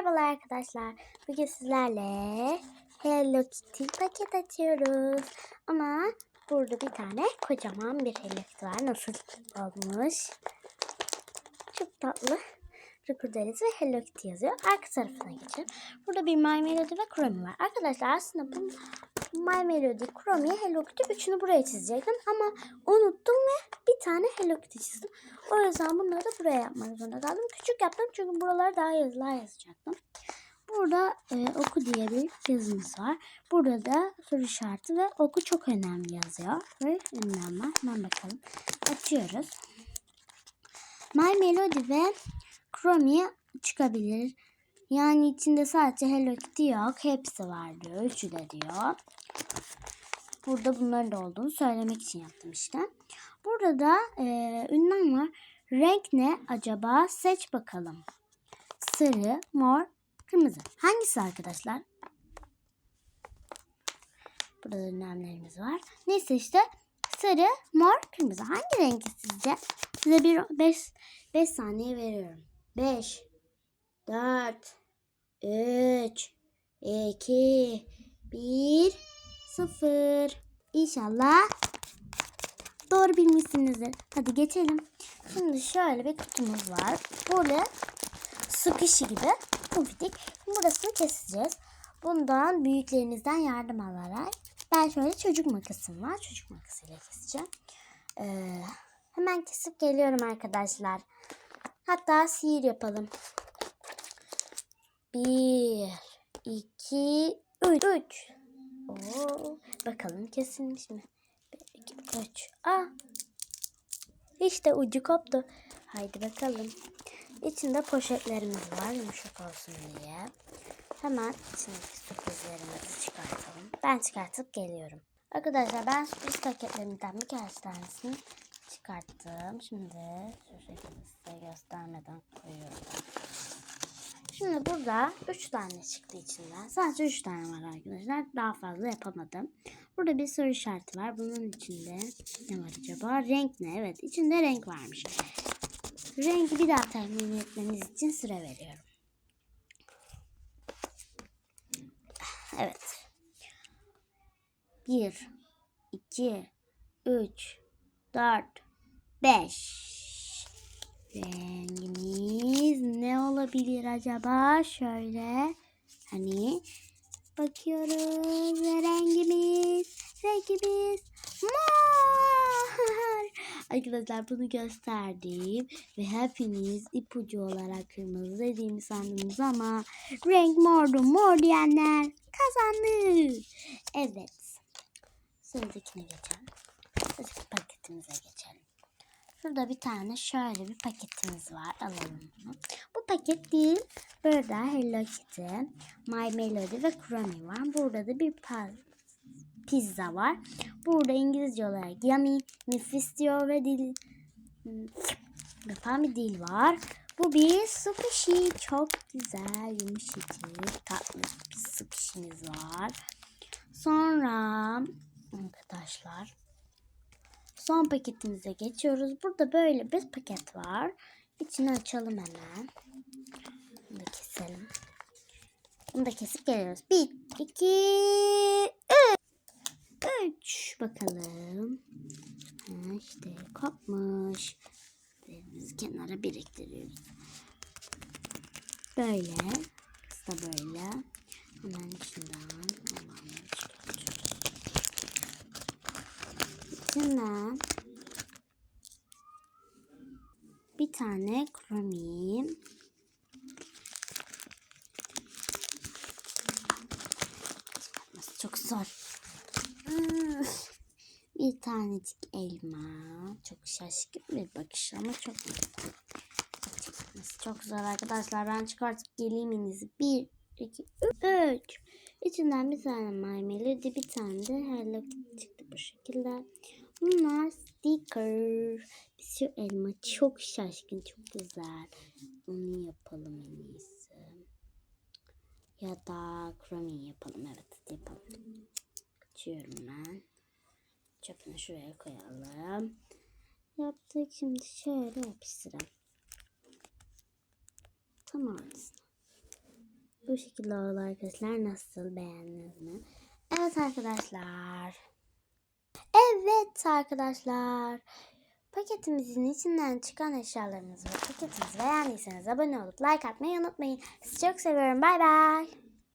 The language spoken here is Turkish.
Merhabalar arkadaşlar. Bugün sizlerle Hello Kitty paket açıyoruz. Ama burada bir tane kocaman bir Hello Kitty var. Nasıl olmuş? Çok tatlı. Rukurdeniz ve Hello Kitty yazıyor. Arka tarafına geçelim. Burada bir My Melody ve Chromie var. Arkadaşlar aslında bu My Melody, Chromie, Hello Kitty üçünü buraya çizecektim. Ama unuttum ve bir tane Hello Kitty çizdim. O yüzden bunları da buraya yapmak zorunda kaldım. Küçük yaptım çünkü buralara daha yazılar yazacaktım. Burada e, oku diye bir yazımız var. Burada da soru işareti ve oku çok önemli yazıyor. Ve ünlem var. Hemen bakalım. Açıyoruz. My Melody ve Chromie çıkabilir. Yani içinde sadece Hello Kitty yok. Hepsi var diyor. Üçü de diyor. Burada bunların da olduğunu söylemek için yaptım işte. Burada da e, ünlem var. Renk ne acaba? Seç bakalım. Sarı, mor, kırmızı. Hangisi arkadaşlar? Burada da ünlemlerimiz var. Neyse işte sarı, mor, kırmızı. Hangi rengi sizce? Size bir 5 5 saniye veriyorum. 5 4 3 2 1 0 İnşallah doğru bilmişsinizdir. Hadi geçelim. Şimdi şöyle bir kutumuz var. Böyle sıkışı gibi pufidik. Burasını keseceğiz. Bundan büyüklerinizden yardım alarak ben şöyle çocuk makasım var. Çocuk makasıyla keseceğim. Ee, hemen kesip geliyorum arkadaşlar. Hatta sihir yapalım. Bir, iki, üç. üç. Oo, bakalım kesilmiş mi? Bir, iki, üç. Aa, işte ucu koptu. Haydi bakalım. İçinde poşetlerimiz var yumuşak olsun diye. Hemen içindeki sürprizlerimizi çıkartalım. Ben çıkartıp geliyorum. Arkadaşlar ben sürpriz paketlerimden birkaç tanesini çıkarttım. Şimdi şu şekilde size göstermeden koyuyorum. Şimdi burada 3 tane çıktı içinden. Sadece 3 tane var arkadaşlar. Daha fazla yapamadım. Burada bir soru işareti var. Bunun içinde ne var acaba? Renk ne? Evet içinde renk varmış. Rengi bir daha tahmin etmeniz için süre veriyorum. Evet. 1 2 3 4 5 Rengimiz ne olabilir acaba? Şöyle hani bakıyoruz ve rengimiz rengimiz mor. Arkadaşlar bunu gösterdim ve hepiniz ipucu olarak kırmızı dediğimi sandınız ama renk mordu. Mor diyenler kazandı. Evet. Sıradakine geçelim. Sıradaki paketimize geçelim. Şurada bir tane şöyle bir paketimiz var. Alalım bunu. Bu paket değil. Burada Hello Kitty, My Melody ve Chromie var. Burada da bir pizza var. Burada İngilizce olarak yummy, nefis diyor ve dil yapan bir dil var. Bu bir sushi. Çok güzel, yumuşacık, tatlı bir sushi'miz var. Sonra arkadaşlar son paketimize geçiyoruz. Burada böyle bir paket var. İçini açalım hemen. Bunu da keselim. Bunu da kesip geliyoruz. Bir, iki, üç. Üç. Bakalım. Ha, işte kopmuş. Biz kenara biriktiriyoruz. Böyle. Kısa böyle. Hemen içinden. İçinden bir tane. Çıkartması çok zor. Bir tanecik elma. Çok şaşkın bir bakış ama çok. Çıkartması çok zor arkadaşlar. Ben çıkartıp geleyim iyisi. Bir, iki, üç. İçinden bir tane marmelade, bir tane de Hello çıktı bu şekilde. Bunlar sticker. Bir sürü elma. Çok şaşkın, çok güzel. Onu yapalım en iyisi. Ya da Chromie yapalım. Evet yapalım. Açıyorum ben. Çöpünü şuraya koyalım. Yaptık. Şimdi şöyle yapıştıralım. Tam ortasına. bu şekilde oldu arkadaşlar. Nasıl beğendiniz mi? Evet arkadaşlar. Evet arkadaşlar. Paketimizin içinden çıkan eşyalarımızı ve paketimizi beğendiyseniz abone olup like atmayı unutmayın. Sizi çok seviyorum. Bay bay.